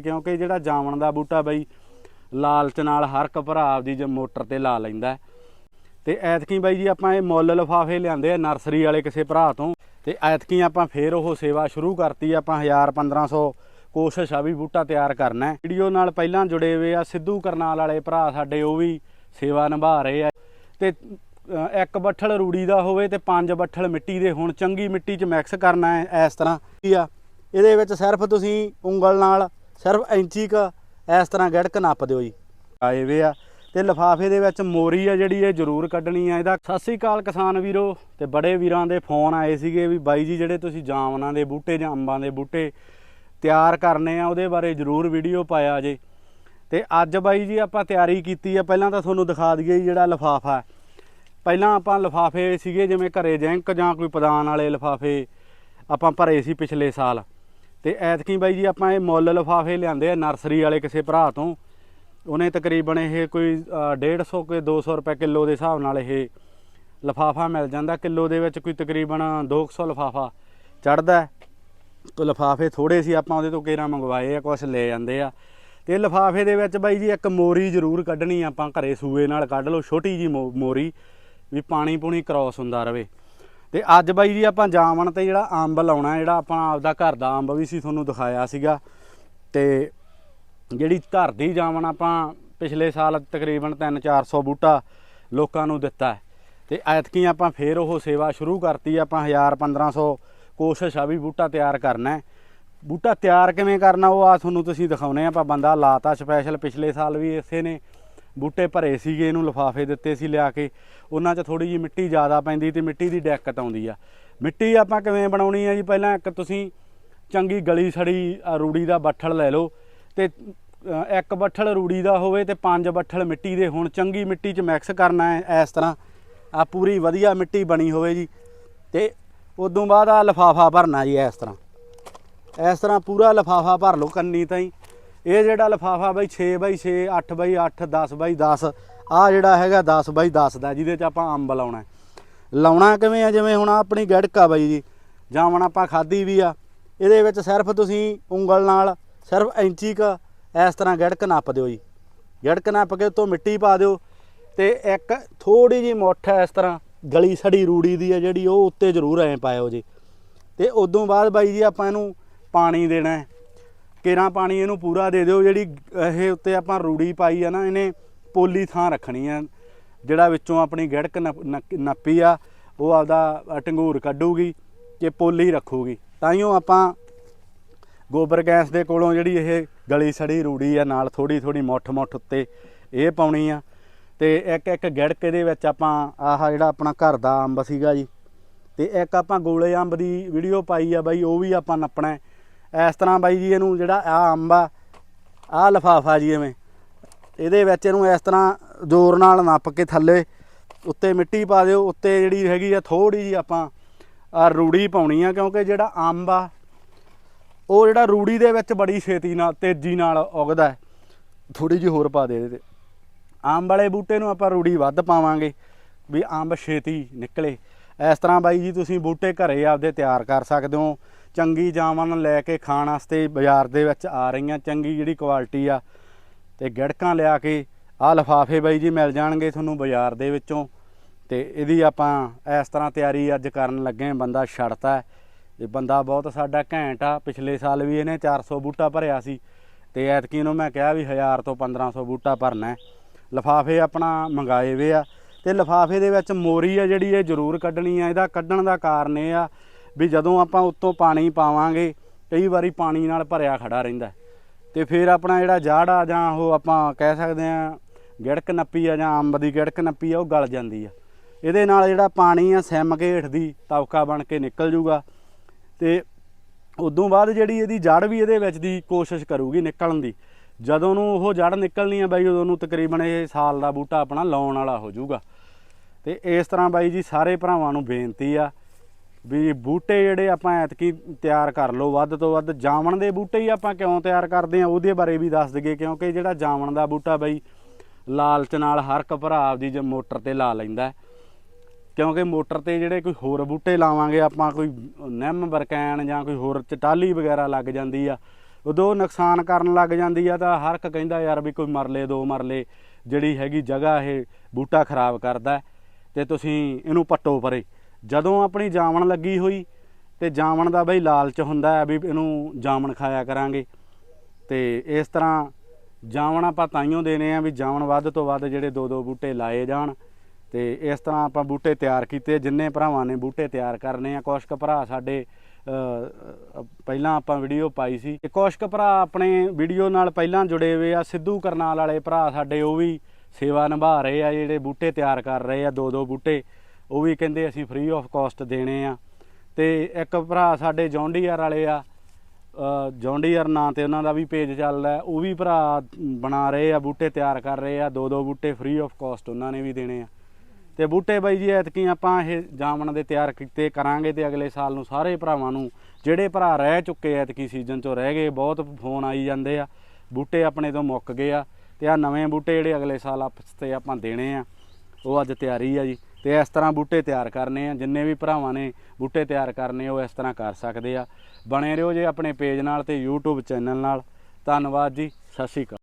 ਕਿਉਂਕਿ ਜਿਹੜਾ ਜਾਮਣ ਦਾ ਬੂਟਾ ਬਈ ਲਾਲਚ ਨਾਲ ਹਰ ਇੱਕ ਭਰਾ ਆਪਦੀ ਜ ਮੋਟਰ ਤੇ ਲਾ ਲੈਂਦਾ ਹੈ। ਤੇ ਐਤਕੀ ਬਾਈ ਜੀ ਆਪਾਂ ਇਹ ਮੁੱਲ ਲਿਫਾਫੇ ਲਿਆਂਦੇ ਆ ਨਰਸਰੀ ਵਾਲੇ ਕਿਸੇ ਭਰਾ ਤੋਂ। ਤੇ ਐਤਕੀ ਆਪਾਂ ਫੇਰ ਉਹ ਸੇਵਾ ਸ਼ੁਰੂ ਕਰਤੀ, ਆਪਾਂ 1000 1500 ਕੋਸ਼ਿਸ਼ ਆ ਵੀ ਬੂਟਾ ਤਿਆਰ ਕਰਨਾ ਵੀਡੀਓ ਨਾਲ ਪਹਿਲਾਂ ਜੁੜੇ ਹੋਏ ਆ ਸਿੱਧੂ ਕਰਨਾਲ ਵਾਲੇ ਭਰਾ ਸਾਡੇ, ਉਹ ਵੀ ਸੇਵਾ ਨਿਭਾ ਰਹੇ ਆ। ਤੇ ਇੱਕ ਬੱਠਲ ਰੂੜੀ ਦਾ ਹੋਵੇ ਤੇ ਪੰਜ ਬੱਠਲ ਮਿੱਟੀ ਦੇ, ਹੁਣ ਚੰਗੀ ਮਿੱਟੀ 'ਚ ਮਿਕਸ ਕਰਨਾ ਹੈ ਇਸ ਤਰ੍ਹਾਂ। ਕੀ ਆ, ਇਹਦੇ ਵਿੱਚ ਸਿਰਫ ਤੁਸੀਂ ਉਂਗਲ ਨਾਲ ਸਿਰਫ ਇੰਚੀ ਕ ਇਸ ਤਰ੍ਹਾਂ ਗੜਕ ਨੱਪ ਦਿਓ ਜੀ। ਆਏ ਵੇ ਆ। ਤੇ ਲਫਾਫੇ ਦੇ ਵਿੱਚ ਮੋਰੀ ਆ ਜਿਹੜੀ ਇਹ ਜ਼ਰੂਰ ਕੱਢਣੀ ਆ। ਇਹਦਾ ਸਤਿ ਸ੍ਰੀ ਅਕਾਲ ਕਿਸਾਨ ਵੀਰੋ। ਤੇ ਬੜੇ ਵੀਰਾਂ ਦੇ ਫੋਨ ਆਏ ਸੀਗੇ ਵੀ ਬਾਈ ਜੀ ਜਿਹੜੇ ਤੁਸੀਂ ਜਾਮਨਾਂ ਦੇ ਬੂਟੇ ਜਾਂ ਅੰਬਾਂ ਦੇ ਬੂਟੇ ਤਿਆਰ ਕਰਨੇ ਆ, ਉਹਦੇ ਬਾਰੇ ਜ਼ਰੂਰ ਵੀਡੀਓ ਪਾਇਆ ਜੇ। ਤੇ ਅੱਜ ਬਾਈ ਜੀ ਆਪਾਂ ਤਿਆਰੀ ਕੀਤੀ ਆ। ਪਹਿਲਾਂ ਤਾਂ ਤੁਹਾਨੂੰ ਦਿਖਾ ਦਈਏ ਜੀ ਜਿਹੜਾ ਲਫਾਫਾ। ਪਹਿਲਾਂ ਆਪਾਂ ਲਫਾਫੇ ਸੀਗੇ ਜਿਵੇਂ ਘਰੇ ਜੈਂਕ ਜਾਂ ਕੋਈ ਪਦਾਨ ਵਾਲੇ ਲਫਾਫੇ ਆਪਾਂ ਭਰੇ ਸੀ ਪਿਛਲੇ ਸਾਲ। ਤੇ ਐਤਕੀ ਬਾਈ ਜੀ ਆਪਾਂ ਇਹ ਮੁੱਲ ਲਫਾਫੇ ਲਿਆਂਦੇ ਆ ਨਰਸਰੀ ਵਾਲੇ ਕਿਸੇ ਭਰਾ ਤੋਂ। ਉਹਨੇ ਤਕਰੀਬਨ ਇਹ ਕੋਈ ਅ, 150 ਕੇ 200 ਰੁਪਏ ਕਿਲੋ ਦੇ ਹਿਸਾਬ ਨਾਲ ਇਹ ਲਫਾਫਾ ਮਿਲ ਜਾਂਦਾ। ਕਿਲੋ ਦੇ ਵਿੱਚ ਕੋਈ ਤਕਰੀਬਨ 200 ਲਫਾਫਾ ਚੜਦਾ ਤੋ ਲਫਾਫੇ ਥੋੜੇ ਸੀ ਆਪਾਂ ਉਹਦੇ ਤੋਂ ਕੇਰਾ ਮੰਗਵਾਏ ਆ ਕੁਝ ਲੈ ਜਾਂਦੇ ਆ। ਤੇ ਲਫਾਫੇ ਦੇ ਵਿੱਚ ਬਾਈ ਜੀ ਇੱਕ ਮੋਰੀ ਜ਼ਰੂਰ ਕੱਢਣੀ ਆਪਾਂ ਘਰੇ ਸੂਏ ਨਾਲ ਕੱਢ ਲਓ ਛੋਟੀ ਜੀ ਮੋਰੀ ਵੀ ਪਾਣੀ ਪੂਣੀ ਕ੍ਰਾਸ ਹੁੰਦਾ ਰਵੇ। ਤੇ ਅੱਜ ਬਾਈ ਜੀ ਆਪਾਂ ਜਾਮਣ ਤੇ ਜਿਹੜਾ ਅੰਬ ਲਾਉਣਾ, ਜਿਹੜਾ ਆਪਾਂ ਆਪਦਾ ਘਰ ਦਾ ਅੰਬ ਵੀ ਸੀ ਤੁਹਾਨੂੰ ਦਿਖਾਇਆ ਸੀਗਾ। ਤੇ ਜਿਹੜੀ ਘਰ ਦੀ ਜਾਮਣ ਆਪਾਂ ਪਿਛਲੇ ਸਾਲ ਤਕਰੀਬਨ 3-400 ਬੂਟਾ ਲੋਕਾਂ ਨੂੰ ਦਿੱਤਾ ਹੈ। ਤੇ ਐਤਕੀ ਆਪਾਂ ਫੇਰ ਉਹ ਸੇਵਾ ਸ਼ੁਰੂ ਕਰਤੀ, ਆਪਾਂ 1000 1500 ਕੋਸ਼ਿਸ਼ ਆ ਵੀ ਬੂਟਾ ਤਿਆਰ ਕਰਨਾ ਹੈ। ਬੂਟਾ ਤਿਆਰ ਕਿਵੇਂ ਕਰਨਾ ਉਹ ਆ ਤੁਹਾਨੂੰ ਤੁਸੀਂ ਦਿਖਾਉਨੇ ਆਪਾਂ ਬੰਦਾ ਲਾਤਾ ਸਪੈਸ਼ਲ ਪਿਛਲੇ ਸਾਲ ਵੀ ਇਸੇ ਨੇ। ਬੂਟੇ ਭਰੇ ਸੀਗੇ, ਇਹਨੂੰ ਲਿਫਾਫੇ ਦਿੱਤੇ ਸੀ ਲਿਆ ਕੇ। ਉਹਨਾਂ 'ਚ ਥੋੜੀ ਜੀ ਮਿੱਟੀ ਜ਼ਿਆਦਾ ਪੈਂਦੀ ਤੇ ਮਿੱਟੀ ਦੀ ਦਿੱਕਤ ਆਉਂਦੀ ਆ। ਮਿੱਟੀ ਆਪਾਂ ਕਿਵੇਂ ਬਣਾਉਣੀ ਆ ਜੀ? ਪਹਿਲਾਂ ਇੱਕ ਤੁਸੀਂ ਚੰਗੀ ਗਲੀ ਸੜੀ ਰੂੜੀ ਦਾ ਬੱਠਲ ਲੈ ਲਓ ਤੇ ਇੱਕ ਬੱਠਲ ਰੂੜੀ ਦਾ ਹੋਵੇ ਤੇ ਪੰਜ ਬੱਠਲ ਮਿੱਟੀ ਦੇ। ਹੁਣ ਚੰਗੀ ਮਿੱਟੀ 'ਚ ਮਿਕਸ ਕਰਨਾ ਹੈ ਇਸ ਤਰ੍ਹਾਂ। ਆ ਪੂਰੀ ਵਧੀਆ ਮਿੱਟੀ ਬਣੀ ਹੋਵੇ ਜੀ। ਤੇ ਉਦੋਂ ਬਾਅਦ ਆ ਲਫਾਫਾ ਭਰਨਾ ਜੀ ਇਸ ਤਰ੍ਹਾਂ। ਇਸ ਤਰ੍ਹਾਂ ਪੂਰਾ ਲਫਾਫਾ ਭਰ ਲਓ ਕੰਨੀ ਤਾਈਂ। ਇਹ ਜਿਹੜਾ ਲਫਾਫਾ ਬਾਈ 6 ਬਾਈ 6 8 ਬਾਈ 8 10 ਬਾਈ 10 ਆ ਜਿਹੜਾ ਹੈਗਾ 10 ਬਾਈ 10 ਦਾ, ਜਿਹਦੇ 'ਚ ਆਪਾਂ ਅੰਬ ਲਾਉਣਾ ਲਾਉਣਾ ਕਿਵੇਂ ਆ? ਜਿਵੇਂ ਹੁਣ ਆਹ ਆਪਣੀ ਗੜਕਾ ਬਾਈ ਜੀ ਜਾਮਣ ਆਪਾਂ ਖਾਧੀ ਵੀ ਆ, ਇਹਦੇ ਵਿੱਚ ਸਿਰਫ ਤੁਸੀਂ ਉਂਗਲ ਨਾਲ ਸਿਰਫ ਇੰਚੀ ਕ ਇਸ ਤਰ੍ਹਾਂ ਗੜਕ ਨੱਪ ਦਿਓ ਜੀ। ਗੜਕ ਨੱਪ ਕੇ ਉੱਤੋਂ ਮਿੱਟੀ ਪਾ ਦਿਓ, ਤੇ ਇੱਕ ਥੋੜੀ ਜੀ ਮੁੱਠ ਇਸ ਤਰ੍ਹਾਂ ਗਲੀ ਸੜੀ ਰੂੜੀ ਦੀ ਹੈ ਜਿਹੜੀ, ਉਹ ਉੱਤੇ ਜ਼ਰੂਰ ਐਂ ਪਾਇਓ ਜੀ। ਤੇ ਉਦੋਂ ਬਾਅਦ ਬਾਈ ਜੀ ਆਪਾਂ ਇਹਨੂੰ ਪਾਣੀ ਦੇਣਾ ਹੈ। ਕੇਰਾਂ ਪਾਣੀ ਇਹਨੂੰ ਪੂਰਾ ਦੇ ਦਿਓ, ਜਿਹੜੀ ਇਹ ਉੱਤੇ ਆਪਾਂ ਰੂੜੀ ਪਾਈ ਆ ਨਾ, ਇਹਨੇ ਪੋਲੀ ਥਾਂ ਰੱਖਣੀ ਆ, ਜਿਹੜਾ ਵਿੱਚੋਂ ਆਪਣੀ ਗੜਕ ਨੱਪ- ਨੱਪੀ ਆ, ਉਹ ਆਪਦਾ ਟੰਗੂਰ ਕੱਢੂਗੀ ਤੇ ਪੋਲੀ ਰੱਖੂਗੀ। ਤਾਂ ਹੀ ਉਹ ਆਪਾਂ ਗੋਬਰ ਗੈਸ ਦੇ ਕੋਲੋਂ ਜਿਹੜੀ ਇਹ ਗਲੀ ਸੜੀ ਰੂੜੀ ਆ, ਨਾਲ ਥੋੜੀ ਥੋੜੀ ਮੁੱਠ ਮੁੱਠ ਉੱਤੇ ਇਹ ਪਾਉਣੀ ਆ। ਤੇ ਇੱਕ ਇੱਕ ਗੜਕ ਦੇ ਵਿੱਚ ਆਪਾਂ ਆਹ ਜਿਹੜਾ ਆਪਣਾ ਘਰ ਦਾ ਅੰਬ ਸੀਗਾ ਜੀ, ਤੇ ਇੱਕ ਆਪਾਂ ਗੋਲੇ ਅੰਬ ਦੀ ਵੀਡੀਓ ਪਾਈ ਆ ਬਾਈ, ਉਹ ਵੀ ਆਪਾਂ ਨੱਪਣਾ ਇਸ ਤਰ੍ਹਾਂ ਬਾਈ ਜੀ ਇਹਨੂੰ ਜਿਹੜਾ ਆ ਅੰਬ ਆ ਆ ਲਫਾਫਾ ਜੀ ਐਵੇਂ। ਇਹਦੇ ਵਿੱਚ ਇਹਨੂੰ ਇਸ ਤਰ੍ਹਾਂ ਜ਼ੋਰ ਨਾਲ ਨੱਪ ਕੇ ਥੱਲੇ ਉੱਤੇ ਮਿੱਟੀ ਪਾ ਦਿਓ। ਉੱਤੇ ਜਿਹੜੀ ਹੈਗੀ ਆ ਥੋੜੀ ਜੀ ਆਪਾਂ ਆ ਰੂੜੀ ਪਾਉਣੀ ਆ, ਕਿਉਂਕਿ ਜਿਹੜਾ ਅੰਬ ਆ, ਉਹ ਜਿਹੜਾ ਰੂੜੀ ਦੇ ਵਿੱਚ ਬੜੀ ਛੇਤੀ ਨਾਲ, ਤੇਜ਼ੀ ਨਾਲ ਉਗਦਾ ਹੈ। ਥੋੜੀ ਜਿਹੀ ਹੋਰ ਪਾ ਦੇ ਇਹਦੇ ਤੇ। ਅੰਬ ਵਾਲੇ ਬੂਟੇ ਨੂੰ ਆਪਾਂ ਰੂੜੀ ਵੱਧ ਪਾਵਾਂਗੇ, ਵੀ ਅੰਬ ਛੇਤੀ ਨਿਕਲੇ। ਇਸ ਤਰ੍ਹਾਂ ਬਾਈ ਜੀ ਤੁਸੀਂ ਬੂਟੇ ਘਰੇ ਆਪਦੇ ਤਿਆਰ ਕਰ ਸਕਦੇ ਹੋ। ਚੰਗੀ ਜਾਮਨ ਲੈ ਕੇ ਖਾਣ ਵਾਸਤੇ ਬਾਜ਼ਾਰ ਦੇ ਵਿੱਚ ਆ ਰਹੀਆਂ, ਚੰਗੀ ਜਿਹੜੀ ਕੁਆਲਿਟੀ ਆ। ਤੇ ਗੜਕਾਂ ਲਿਆ ਕੇ ਆਹ ਲਫਾਫੇ ਬਾਈ ਜੀ ਮਿਲ ਜਾਣਗੇ ਤੁਹਾਨੂੰ ਬਾਜ਼ਾਰ ਦੇ ਵਿੱਚੋਂ। ਤੇ ਇਹਦੀ ਆਪਾਂ ਇਸ ਤਰ੍ਹਾਂ ਤਿਆਰੀ ਅੱਜ ਕਰਨ ਲੱਗੇ ਹਾਂ। ਬੰਦਾ ਛੜਤਾ ਇਹ ਬੰਦਾ ਬਹੁਤ ਸਾਡਾ ਘੈਂਟ ਆ, ਪਿਛਲੇ ਸਾਲ ਵੀ ਇਹਨੇ 400 ਬੂਟਾ ਭਰਿਆ ਸੀ। ਤੇ ਐਤਕੀ ਨੂੰ ਮੈਂ ਕਿਹਾ ਵੀ 1000 ਤੋਂ 1500 ਬੂਟਾ ਭਰਨਾ ਹੈ। ਲਫਾਫੇ ਆਪਣਾ ਮੰਗਾਏ ਵੇ ਆ। ਤੇ ਲਫਾਫੇ ਦੇ ਵਿੱਚ ਮੋਰੀ ਆ ਜਿਹੜੀ, ਇਹ ਜ਼ਰੂਰ ਕੱਢਣੀ ਆ। ਇਹਦਾ ਕੱਢਣ ਦਾ ਕਾਰਨ ਇਹ ਆ ਵੀ ਜਦੋਂ ਆਪਾਂ ਉੱਤੋਂ ਪਾਣੀ ਪਾਵਾਂਗੇ, ਕਈ ਵਾਰੀ ਪਾਣੀ ਨਾਲ ਭਰਿਆ ਖੜਾ ਰਹਿੰਦਾ ਹੈ। ਤੇ ਫਿਰ ਆਪਣਾ ਜਿਹੜਾ ਜੜ ਆ ਜਾਂ ਉਹ ਆਪਾਂ ਕਹਿ ਸਕਦੇ ਆ ਗਿੜਕ ਨੱਪੀ ਆ ਜਾਂ ਅੰਬ ਦੀ ਗਿੜਕ ਨੱਪੀ ਆ, ਉਹ ਗਲ ਜਾਂਦੀ ਆ। ਇਹਦੇ ਨਾਲ ਜਿਹੜਾ ਪਾਣੀ ਆ, ਸਿਮ ਕੇ ਹੇਠ ਦੀ ਤਵਕਾ ਬਣ ਕੇ ਨਿਕਲ ਜੂਗਾ। ਤੇ ਉਦੋਂ ਬਾਅਦ ਜਿਹੜੀ ਇਹਦੀ ਜੜ ਵੀ ਇਹਦੇ ਵਿੱਚ ਦੀ ਕੋਸ਼ਿਸ਼ ਕਰੂਗੀ ਨਿਕਲਣ ਦੀ। ਜਦੋਂ ਨੂੰ ਉਹ ਜੜ ਨਿਕਲਣੀ ਆ ਬਾਈ, ਉਦੋਂ ਨੂੰ ਤਕਰੀਬਨ ਇਹ ਸਾਲ ਦਾ ਬੂਟਾ ਆਪਣਾ ਲਾਉਣ ਵਾਲਾ ਹੋ ਜਾਊਗਾ ਤੇ ਇਸ ਤਰ੍ਹਾਂ ਬਾਈ ਜੀ ਸਾਰੇ ਭਰਾਵਾਂ ਨੂੰ ਬੇਨਤੀ ਆ ਵੀ ਬੂਟੇ ਜਿਹੜੇ ਆਪਾਂ ਐਤਕੀ ਤਿਆਰ ਕਰ ਲਓ, ਵੱਧ ਤੋਂ ਵੱਧ ਜਾਮਣ ਦੇ ਬੂਟੇ ਹੀ ਆਪਾਂ ਕਿਉਂ ਤਿਆਰ ਕਰਦੇ ਆ, ਉਹਦੇ ਬਾਰੇ ਵੀ ਦੱਸ ਦਈਏ, ਕਿਉਂਕਿ ਜਿਹੜਾ ਜਾਮਣ ਦਾ ਬੂਟਾ ਬਈ ਲਾਲਚ ਨਾਲ ਹਰ ਇੱਕ ਭਰਾ ਆਪਦੀ ਜੇ ਮੋਟਰ ਤੇ ਲਾ ਲੈਂਦਾ ਕਿਉਂਕਿ ਮੋਟਰ ਤੇ ਜਿਹੜੇ ਕੋਈ ਹੋਰ ਬੂਟੇ ਲਾਵਾਂਗੇ, ਆਪਾਂ ਕੋਈ ਨਿੰਮ, ਬਰਕੈਨ ਜਾਂ ਕੋਈ ਹੋਰ ਚਟਾਲੀ ਵਗੈਰਾ ਲੱਗ ਜਾਂਦੀ ਆ, ਉਦੋਂ ਨੁਕਸਾਨ ਕਰਨ ਲੱਗ ਜਾਂਦੀ ਆ, ਤਾਂ ਹਰ ਇੱਕ ਕਹਿੰਦਾ ਯਾਰ ਵੀ ਕੋਈ ਮਰਲੇ, ਦੋ ਮਰਲੇ, ਜਿਹੜੀ ਹੈਗੀ ਜਗ੍ਹਾ ਇਹ ਬੂਟਾ ਖਰਾਬ ਕਰਦਾ ਹੈ ਤੇ ਤੁਸੀਂ ਇਹਨੂੰ ਪੱਟੋ ਪਰੇ। ਜਦੋਂ ਆਪਣੀ ਜਾਮਣ ਲੱਗੀ ਹੋਈ ਤੇ ਜਾਮਣ ਦਾ ਬਈ ਲਾਲਚ ਹੁੰਦਾ ਹੈ ਵੀ ਇਹਨੂੰ ਜਾਮਣ ਖਾਇਆ ਕਰਾਂਗੇ। ਤੇ ਇਸ ਤਰ੍ਹਾਂ ਜਾਮਣ ਆਪਾਂ ਤਾਈਓ ਦੇਣੇ ਆ ਵੀ ਜਾਮਣ ਵੱਧ ਤੋਂ ਵੱਧ ਜਿਹੜੇ ਦੋ ਦੋ ਬੂਟੇ ਲਾਏ ਜਾਣ। ਤੇ ਇਸ ਤਰ੍ਹਾਂ ਆਪਾਂ ਬੂਟੇ ਤਿਆਰ ਕੀਤੇ, ਜਿੰਨੇ ਭਰਾਵਾਂ ਨੇ ਬੂਟੇ ਤਿਆਰ ਕਰਨੇ ਆ। ਕੁਛ ਭਰਾ ਸਾਡੇ ਪਹਿਲਾਂ ਆਪਾਂ ਵੀਡੀਓ ਪਾਈ ਸੀ। ਤੇ ਕੁਛ ਭਰਾ ਆਪਣੇ ਵੀਡੀਓ ਨਾਲ ਪਹਿਲਾਂ ਜੁੜੇ ਹੋਏ ਆ। ਸਿੱਧੂ ਕਰਨਾਲ ਵਾਲੇ ਭਰਾ ਸਾਡੇ, ਉਹ ਵੀ ਸੇਵਾ ਨਿਭਾ ਰਹੇ ਆ, ਜਿਹੜੇ ਬੂਟੇ ਤਿਆਰ ਕਰ ਰਹੇ ਆ, ਦੋ ਦੋ ਬੂਟੇ। ਉਹ ਵੀ ਕਹਿੰਦੇ ਅਸੀਂ ਫ੍ਰੀ ਆਫ ਕਾਸਟ ਦੇਣੇ ਆ। ਤੇ ਇੱਕ ਭਰਾ ਸਾਡੇ ਜੌਂਡੀਆਰ ਵਾਲੇ ਆ ਜੌਂਡੀਆਰ ਨਾਂ ਤੇ ਉਹਨਾਂ ਦਾ ਵੀ ਪੇਜ ਚੱਲਦਾ ਉਹ ਵੀ ਭਰਾ ਬਣਾ ਰਹੇ ਆ, ਬੂਟੇ ਤਿਆਰ ਕਰ ਰਹੇ ਆ ਦੋ ਦੋ ਬੂਟੇ ਫ੍ਰੀ ਆਫ ਕਾਸਟ ਉਹਨਾਂ ਨੇ ਵੀ ਦੇਣੇ ਆ। ਤੇ ਬੂਟੇ ਬਾਈ ਜੀ, ਐਤਕੀ ਆਪਾਂ ਇਹ ਜਾਮਣ ਦੇ ਤਿਆਰ ਕੀਤੇ ਕਰਾਂਗੇ ਤੇ ਅਗਲੇ ਸਾਲ ਨੂੰ ਸਾਰੇ ਭਰਾਵਾਂ ਨੂੰ, ਜਿਹੜੇ ਭਰਾ ਰਹਿ ਚੁੱਕੇ ਐਤਕੀ ਸੀਜ਼ਨ ਚੋਂ ਰਹਿ ਗਏ, ਬਹੁਤ ਫੋਨ ਆਈ ਜਾਂਦੇ ਆ। ਬੂਟੇ ਆਪਣੇ ਤੋਂ ਮੁੱਕ ਗਏ ਆ ਤੇ ਆ ਨਵੇਂ ਬੂਟੇ ਜਿਹੜੇ ਅਗਲੇ ਸਾਲ ਆਪਸ ਤੇ ਆਪਾਂ ਦੇਣੇ ਆ, ਉਹ ਅੱਜ ਤਿਆਰੀ ਆ ਜੀ। ਤੇ ਇਸ ਤਰ੍ਹਾਂ ਬੂਟੇ ਤਿਆਰ ਕਰਨੇ ਆ। ਜਿੰਨੇ ਵੀ ਭਰਾਵਾਂ ਨੇ ਬੂਟੇ ਤਿਆਰ ਕਰਨੇ, ਉਹ ਇਸ ਤਰ੍ਹਾਂ ਕਰ ਸਕਦੇ ਆ। ਬਣੇ ਰਹੋ ਜੇ ਆਪਣੇ ਪੇਜ ਨਾਲ ਤੇ YouTube ਚੈਨਲ ਨਾਲ। ਧੰਨਵਾਦ ਜੀ। ਸਤਿ ਸ਼੍ਰੀ ਅਕਾਲ।